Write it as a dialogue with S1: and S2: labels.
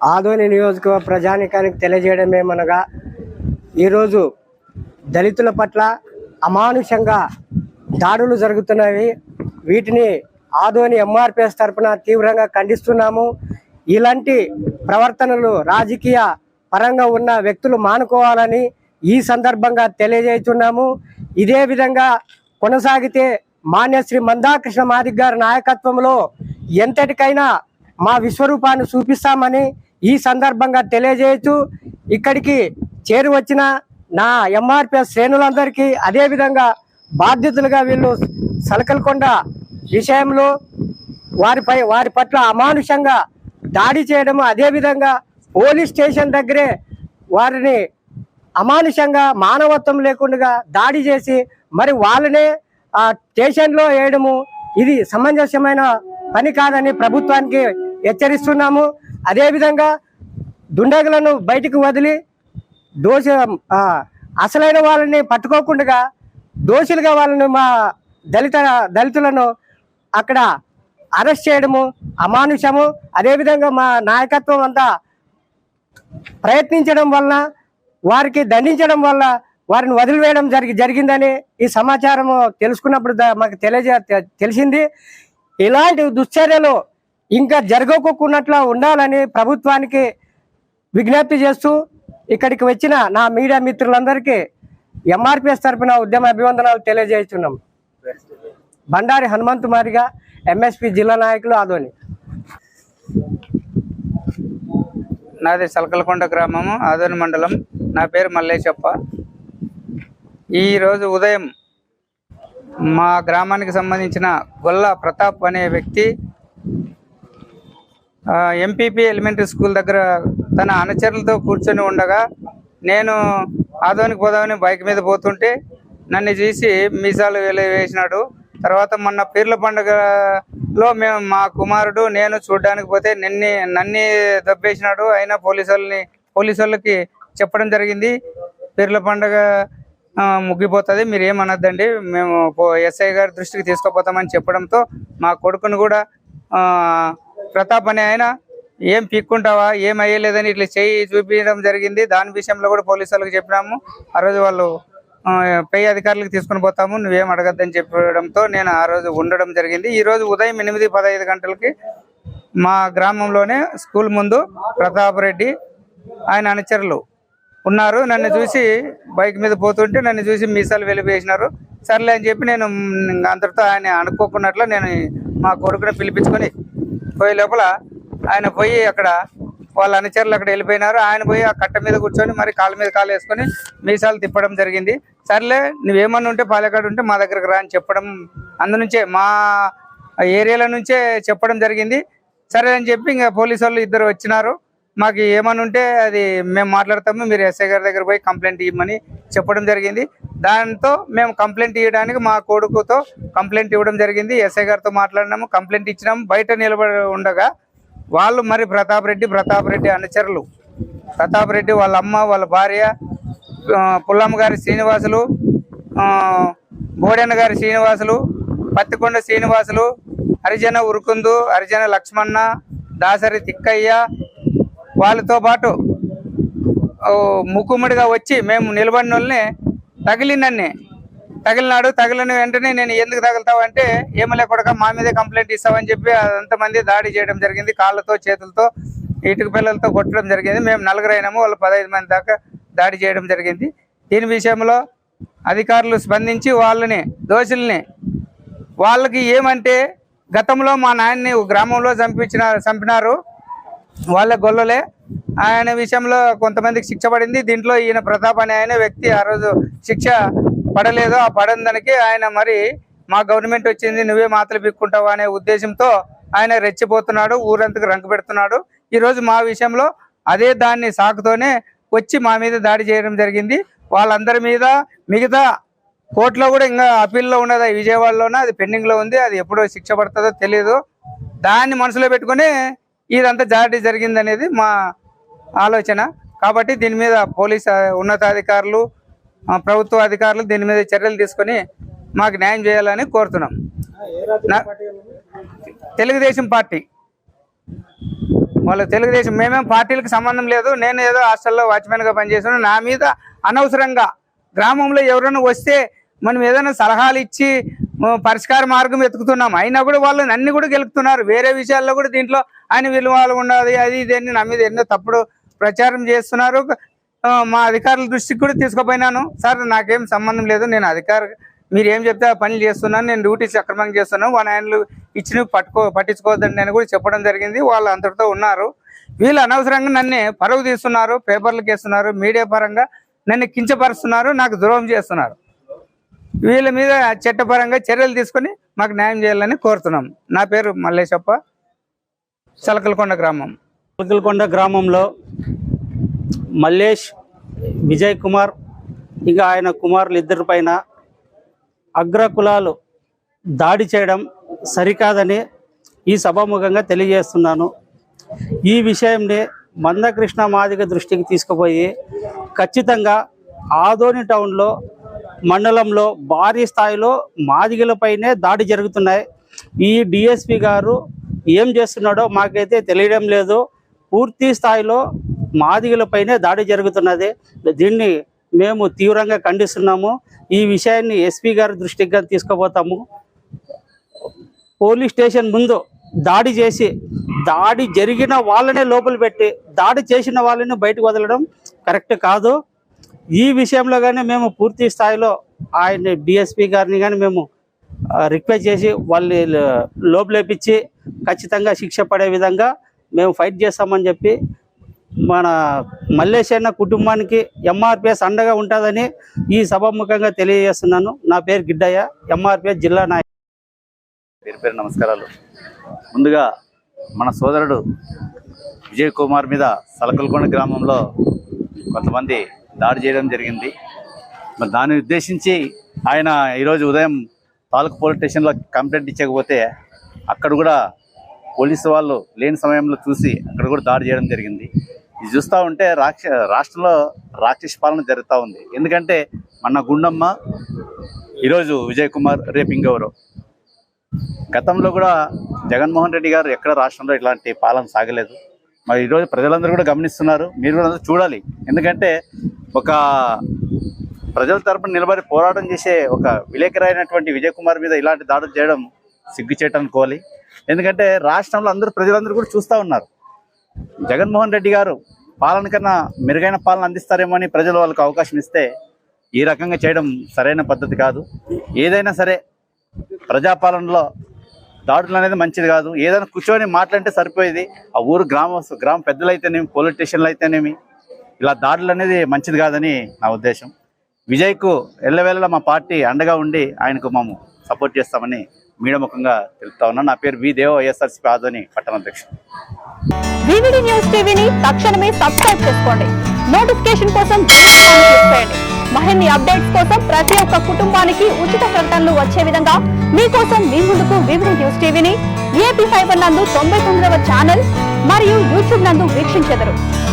S1: ఆదోని నియోజక ప్రజానికానికి తెలియజేయడమేమనగా ఈరోజు దళితుల పట్ల అమానుషంగా దాడులు జరుగుతున్నవి. వీటిని ఆదోని ఎంఆర్పిఎస్ తరఫున తీవ్రంగా ఖండిస్తున్నాము. ఇలాంటి ప్రవర్తనలు రాజకీయ పరంగా ఉన్న వ్యక్తులు మానుకోవాలని ఈ సందర్భంగా తెలియజేస్తున్నాము. ఇదే విధంగా కొనసాగితే మాన్య శ్రీ మందాకృష్ణ మాదిక్ గారి నాయకత్వంలో ఎంతటికైనా మా విశ్వరూపాన్ని చూపిస్తామని ఈ సందర్భంగా తెలియజేస్తూ ఇక్కడికి చేరు వచ్చిన నా ఎంఆర్పిఎస్ శ్రేణులందరికీ అదేవిధంగా బాధ్యతలుగా వీళ్ళు సలకలకొండ విషయంలో వారిపై వారి పట్ల అమానుషంగా దాడి చేయడము అదేవిధంగా పోలీస్ స్టేషన్ దగ్గరే వారిని అమానుషంగా మానవత్వం లేకుండా దాడి చేసి మరి వాళ్ళనే ఆ స్టేషన్లో వేయడము ఇది సమంజసమైన పని కాదని ప్రభుత్వానికి హెచ్చరిస్తున్నాము. అదేవిధంగా దుండగులను బయటకు వదిలి దోష అసలైన వాళ్ళని పట్టుకోకుండా దోషులుగా వాళ్ళని మా దళిత దళితులను అక్కడ అరెస్ట్ చేయడము అమానుషము. అదేవిధంగా మా నాయకత్వం అంతా ప్రయత్నించడం వలన వారికి దండించడం వల్ల వారిని వదిలివేయడం జరిగి జరిగిందని ఈ సమాచారం తెలుసుకున్నప్పుడు మాకు తెలియజే తెలిసింది. ఇలాంటి దుశ్చర్యలు ఇంకా జరగకోకున్నట్లా ఉండాలని ప్రభుత్వానికి విజ్ఞప్తి చేస్తూ ఇక్కడికి వచ్చిన నా మీడియా మిత్రులందరికీ ఎంఆర్పిఎస్ తరఫున ఉద్యమ అభివందనాలు తెలియజేస్తున్నాం. బండారి హనుమంతు మారిగా ఎంఎస్పి జిల్లా నాయకులు ఆదోని.
S2: నాది సలకలకొండ గ్రామము ఆదోని మండలం. నా పేరు మల్లేశప్ప. ఈరోజు ఉదయం మా గ్రామానికి సంబంధించిన గొల్ల ప్రతాప్ అనే వ్యక్తి ఎంపీపీ ఎలిమెంటరీ స్కూల్ దగ్గర తన అనుచరులతో కూర్చొని ఉండగా నేను ఆదోనికి పోదామని బైక్ మీద పోతుంటే నన్ను చూసి మీసాలు వేసినాడు. తర్వాత మొన్న పీర్ల పండుగలో మేము మా కుమారుడు నేను చూడడానికి పోతే నిన్ని నన్ని దబ్బేసినాడు. అయినా పోలీసు వాళ్ళని పోలీసు వాళ్ళకి చెప్పడం జరిగింది. పీర్ల పండుగ ముగ్గిపోతుంది మీరు ఏమనొద్దండి మేము ఎస్ఐ గారి దృష్టికి తీసుకుపోతామని చెప్పడంతో మా కొడుకును కూడా ప్రతాప్ అనే ఆయన ఏం పిక్కుంటావా? ఏం అయ్యలేదని ఇట్లా చేయి చూపించడం జరిగింది. దాని విషయంలో కూడా పోలీసు వాళ్ళకి చెప్పినాము. ఆ రోజు వాళ్ళు పై అధికారులకు తీసుకుని పోతాము. నువ్వేం అడగద్దని చెప్పడంతో నేను ఆ రోజు ఉండడం జరిగింది. ఈ రోజు ఉదయం ఎనిమిది పదహైదు గంటలకి మా గ్రామంలోనే స్కూల్ ముందు ప్రతాప్ రెడ్డి ఆయన అనుచరులు ఉన్నారు. నన్ను చూసి బైక్ మీద పోతుంటే నన్ను చూసి మీసాలు వెలిపేసినారు. సర్లే అని చెప్పి నేను అందరితో ఆయన అనుకోకున్నట్లు నేను మా కొడుకుని పిలిపించుకొని పోయే లోపల ఆయన పోయి అక్కడ వాళ్ళ అనుచరులు అక్కడ వెళ్ళిపోయినారు. ఆయన పోయి ఆ కట్ట మీద కూర్చొని మరి కాళ్ళ మీద కాలు వేసుకొని మీసాలు తిప్పడం జరిగింది. సర్లే నువ్వేమన్నా ఉంటే పాలకాడు ఉంటే మా దగ్గరకు రా అని చెప్పడం అందునుంచే మా ఏరియాల నుంచే చెప్పడం జరిగింది. సరే అని చెప్పి ఇంకా పోలీసు వాళ్ళు ఇద్దరు వచ్చినారు. మాకు ఏమని ఉంటే అది మేము మాట్లాడతాము. మీరు ఎస్ఐ గారి దగ్గర పోయి కంప్లైంట్ ఇవ్వమని చెప్పడం జరిగింది. దాంతో మేము కంప్లైంట్ ఇవ్వడానికి మా కొడుకుతో కంప్లైంట్ ఇవ్వడం జరిగింది. ఎస్ఐ గారితో మాట్లాడినాము. కంప్లైంట్ ఇచ్చినాము. బయట నిలబడి ఉండగా వాళ్ళు మరి ప్రతాప్ రెడ్డి ప్రతాప్ రెడ్డి అనుచరులు. ప్రతాప్ రెడ్డి వాళ్ళ అమ్మ వాళ్ళ భార్య పుల్లమ్మ గారి శ్రీనివాసులు ఆ, బోడెన్న గారి శ్రీనివాసులు పత్తికొండ శ్రీనివాసులు హరిజన ఉరుకుందు హరిజన లక్ష్మణ దాసరి తిక్కయ్య వాళ్ళతో పాటు ముక్కుముడిగా వచ్చి మేము నిలబడిన వాళ్ళని తగిలినన్ని తగిలినాడు తగిలిన వెంటనే నేను ఎందుకు తగులుతావు అంటే ఏమలే కొడక మా మీదే కంప్లైంట్ ఇస్తావని చెప్పి అంతమంది దాడి చేయడం జరిగింది. కాళ్ళతో చేతులతో ఇటుక పిల్లలతో కొట్టడం జరిగింది. మేము నలుగురు అయినాము వాళ్ళు పదహైదు మంది దాకా దాడి చేయడం జరిగింది. దీని విషయంలో అధికారులు స్పందించి వాళ్ళని దోషుల్ని వాళ్ళకి ఏమంటే గతంలో మా నాయన్ని గ్రామంలో చంపించిన చంపినారు. వాళ్ళ గొల్లలే. ఆయన విషయంలో కొంతమందికి శిక్ష పడింది. దీంట్లో ఈయన ప్రతాప్ అనే ఆయన వ్యక్తి ఆ రోజు శిక్ష పడలేదు. ఆ పడని దానికి ఆయన మరి మా గవర్నమెంట్ వచ్చింది నువ్వే మాతలు పిక్కుంటావు? అనే ఉద్దేశంతో ఆయన రెచ్చిపోతున్నాడు ఊరంతకు రంగు పెడుతున్నాడు. ఈరోజు మా విషయంలో అదే దాన్ని సాకుతోనే వచ్చి మా మీద దాడి చేయడం జరిగింది. వాళ్ళందరి మీద మిగతా కోర్టులో కూడా ఇంకా అప్పీల్లో ఉన్నది? విజయవాడలోనే? అది పెండింగ్లో ఉంది. అది ఎప్పుడో శిక్ష పడుతుందో తెలియదు దాన్ని మనసులో పెట్టుకొని ఇదంతా జారీ జరిగిందనేది మా ఆలోచన. కాబట్టి దీని మీద పోలీస్ ఉన్నతాధికారులు ప్రభుత్వ అధికారులు దీని మీద చర్యలు తీసుకొని మాకు న్యాయం చేయాలని కోరుతున్నాం. తెలుగుదేశం పార్టీ. వాళ్ళు తెలుగుదేశం మేమేం పార్టీలకు సంబంధం లేదు. నేను ఏదో హాస్టల్లో వాచ్మెన్గా పనిచేసాను నా మీద అనవసరంగా గ్రామంలో ఎవరైనా వస్తే మనం ఏదైనా సలహాలు ఇచ్చి పరిష్కార మార్గం వెతుకుతున్నాం. అయినా కూడా వాళ్ళు అన్ని కూడా గెలుపుతున్నారు. వేరే విషయాల్లో కూడా దీంట్లో ఆయన విలువలు ఉండదు అది ఇది అని నా మీద ఎన్నో తప్పుడు ప్రచారం చేస్తున్నారు. మా అధికారుల దృష్టికి కూడా తీసుకుపోయినాను. సార్ నాకేం సంబంధం లేదు. నేను అధికార మీరు ఏం చెప్తే ఆ పనులు చేస్తున్నాను. నేను డ్యూటీ సక్రమంగా చేస్తున్నాను. వన్ ఆయనలు ఇచ్చిన పట్టుకో పట్టించుకోవద్దని నేను కూడా చెప్పడం జరిగింది. వాళ్ళు అంతటితో ఉన్నారు. వీళ్ళు అనవసరంగా నన్ను పరువు తీస్తున్నారు పేపర్లకు వేస్తున్నారు మీడియా పరంగా నన్ను కించపరుస్తున్నారు నాకు ద్రోహం చేస్తున్నారు. వీళ్ళ మీద చట్టపరంగా చర్యలు తీసుకొని మాకు న్యాయం చేయాలని కోరుతున్నాం. నా పేరు మల్లేశప్ప. చలకలకొండ గ్రామం.
S3: చలకలకొండ గ్రామంలో మల్లేష్ విజయ్ కుమార్ ఇంకా ఆయన కుమారులు ఇద్దరి పైన అగ్ర కులాలు దాడి చేయడం సరికాదని ఈ సభాముఖంగా తెలియజేస్తున్నాను. ఈ విషయంని మందకృష్ణ మాదిగ దృష్టికి తీసుకుపోయి ఖచ్చితంగా ఆదోని టౌన్లో మండలంలో భారీ స్థాయిలో మాదిగలపైనే దాడి జరుగుతున్నాయి. ఈ డిఎస్పి గారు ఏం చేస్తున్నాడో మాకైతే తెలియడం లేదు. పూర్తి స్థాయిలో మాదిగలపైనే దాడి జరుగుతున్నది. దీన్ని మేము తీవ్రంగా ఖండిస్తున్నాము. ఈ విషయాన్ని ఎస్పీ గారి దృష్టికి తీసుకుపోతాము. పోలీస్ స్టేషన్ ముందు దాడి చేసి దాడి జరిగిన వాళ్ళనే లోపల పెట్టి దాడి చేసిన వాళ్ళని బయటకు వదలడం కరెక్ట్ కాదు. ఈ విషయంలో కానీ మేము పూర్తి స్థాయిలో ఆయన డిఎస్పి గారిని కానీ మేము రిక్వెస్ట్ చేసి వాళ్ళని లోపలేపించి ఖచ్చితంగా శిక్ష పడే విధంగా మేము ఫైట్ చేస్తామని చెప్పి మన మల్లేశన్న కుటుంబానికి ఎంఆర్పిఎస్ అండగా ఉంటుందని ఈ సభాముఖంగా తెలియజేస్తున్నాను. నా పేరు గిడ్డయ్య ఎంఆర్పిఎస్ జిల్లా నాయకు
S4: పేరు పేరు నమస్కారాలు. ముందుగా మన సోదరుడు విజయ్ కుమార్ మీద సలకల్కొండ గ్రామంలో కొంతమంది దాడి చేయడం జరిగింది. మరి దాన్ని ఉద్దేశించి ఆయన ఈరోజు ఉదయం తాలూకు పోలీస్ స్టేషన్లో కంప్లైంట్ ఇచ్చకపోతే అక్కడ కూడా పోలీసు వాళ్ళు లేని సమయంలో చూసి అక్కడ కూడా దాడి చేయడం జరిగింది. ఇది చూస్తూ ఉంటే రాక్ష రాష్ట్రంలో రాక్షస పాలన జరుగుతూ ఉంది. ఎందుకంటే మన గుండమ్మ ఈరోజు విజయ్ కుమార్ రేపు ఇంకెవరు? గతంలో కూడా జగన్మోహన్ రెడ్డి గారు ఎక్కడ రాష్ట్రంలో ఇలాంటి పాలన సాగలేదు. మరి ఈరోజు ప్రజలందరూ కూడా గమనిస్తున్నారు. మీరు కూడా చూడాలి. ఎందుకంటే ఒక ప్రజల తరపున నిలబడి పోరాటం చేసే ఒక విలేకరైనటువంటి విజయ్ కుమార్ మీద ఇలాంటి దాడులు చేయడం సిగ్గుచేట అనుకోవాలి ఎందుకంటే రాష్ట్రంలో అందరూ ప్రజలందరూ కూడా చూస్తూ ఉన్నారు. జగన్మోహన్ రెడ్డి గారు పాలన కన్నా మెరుగైన పాలన అందిస్తారేమో అని ప్రజలు వాళ్ళకి అవకాశం ఇస్తే ఈ రకంగా చేయడం సరైన పద్ధతి కాదు. ఏదైనా సరే ప్రజాపాలనలో దాడులు అనేది మంచిది కాదు. ఏదైనా కూర్చొని మాట్లాడితే సరిపోయేది. ఆ ఊరు గ్రామ గ్రామ పెద్దలైతేనేమి పోలీస్ స్టేషన్లు అయితేనేమి ఇలా దాడులు అనేది మంచిది కాదని నా ఉద్దేశం. విజయ్కు ఎల్లవేళ మా పార్టీ అండగా ఉండి ఆయనకు మేము సపోర్ట్ చేస్తామని మీడియా ముఖంగా తెలుపుతా ఉన్నాను నా పేరు వి దేవ వైఎస్ఆర్సీపీ ఆదోని పట్టణ అధ్యక్షుడు.
S5: వివిడి న్యూస్ టీవీని తక్షణమే సబ్స్క్రైబ్ చేసుకోండి. నోటిఫికేషన్ కోసం బెల్ అప్డేట్స్ కోసం ప్రతి ఒక్క కుటుంబానికి ఉచిత ప్రకటనలు వచ్చే విధంగా మీకోసం మీ ముందుకు వివిడి న్యూస్ టీవీని ఏపీ ఫైబర్ నందు తొంభై తొమ్మిదవ ఛానల్ మరియు యూట్యూబ్ నందు వీక్షించెదరు.